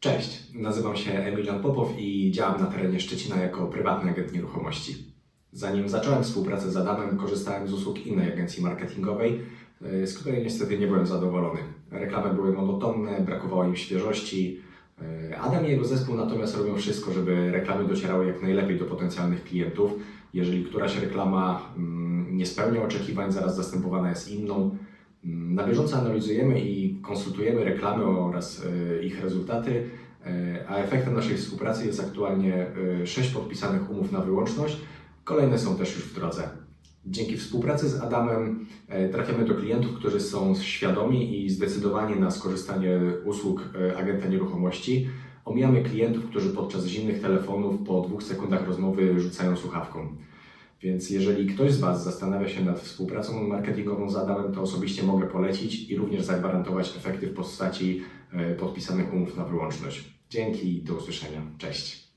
Cześć, nazywam się Emilian Popow i działam na terenie Szczecina jako prywatny agent nieruchomości. Zanim zacząłem współpracę z Adamem, korzystałem z usług innej agencji marketingowej, y, z której niestety nie byłem zadowolony. Reklamy były monotonne, brakowało im świeżości. Y, Adam i jego zespół natomiast robią wszystko, żeby reklamy docierały jak najlepiej do potencjalnych klientów. Jeżeli któraś reklama mm, nie spełnia oczekiwań, zaraz zastępowana jest inną. Na bieżąco analizujemy i konsultujemy reklamy oraz y, ich rezultaty, y, a efektem naszej współpracy jest aktualnie 6 podpisanych umów na wyłączność. Kolejne są też już w drodze. Dzięki współpracy z Adamem e, trafiamy do klientów, którzy są świadomi i zdecydowani na skorzystanie usług e, agenta nieruchomości. Omijamy klientów, którzy podczas zimnych telefonów po dwóch sekundach rozmowy rzucają słuchawką. Więc jeżeli ktoś z Was zastanawia się nad współpracą marketingową z Adamem, to osobiście mogę polecić i również zagwarantować efekty w postaci e, podpisanych umów na wyłączność. Dzięki i do usłyszenia. Cześć.